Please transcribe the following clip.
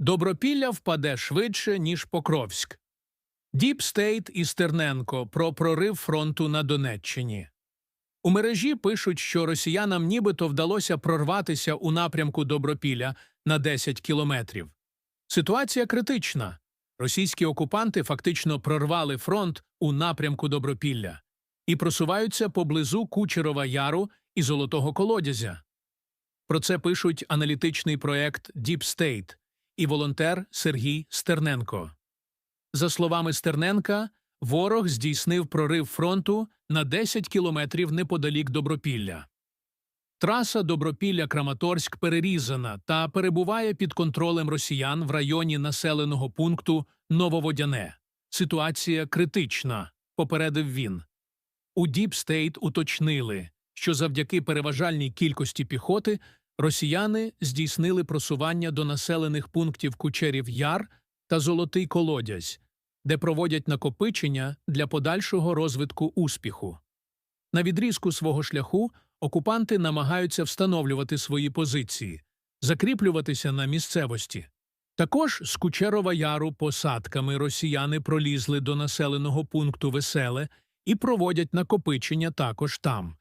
Добропілля впаде швидше, ніж Покровськ. Діп Стейт і Стерненко про прорив фронту на Донеччині. У мережі пишуть, що росіянам нібито вдалося прорватися у напрямку Добропілля на 10 кілометрів. Ситуація критична. Російські окупанти фактично прорвали фронт у напрямку Добропілля і просуваються поблизу Кучерова Яру і Золотого Колодязя. Про це пишуть аналітичний проект Deep State і волонтер Сергій Стерненко. За словами Стерненка, ворог здійснив прорив фронту на 10 кілометрів неподалік Добропілля. Траса Добропілля-Краматорськ перерізана та перебуває під контролем росіян в районі населеного пункту Нововодяне. Ситуація критична, попередив він. У State уточнили, що завдяки переважальній кількості піхоти росіяни здійснили просування до населених пунктів Кучерів Яр та Золотий Колодязь, де проводять накопичення для подальшого розвитку успіху. На відрізку свого шляху окупанти намагаються встановлювати свої позиції, закріплюватися на місцевості. Також з Кучерова Яру посадками росіяни пролізли до населеного пункту Веселе і проводять накопичення також там.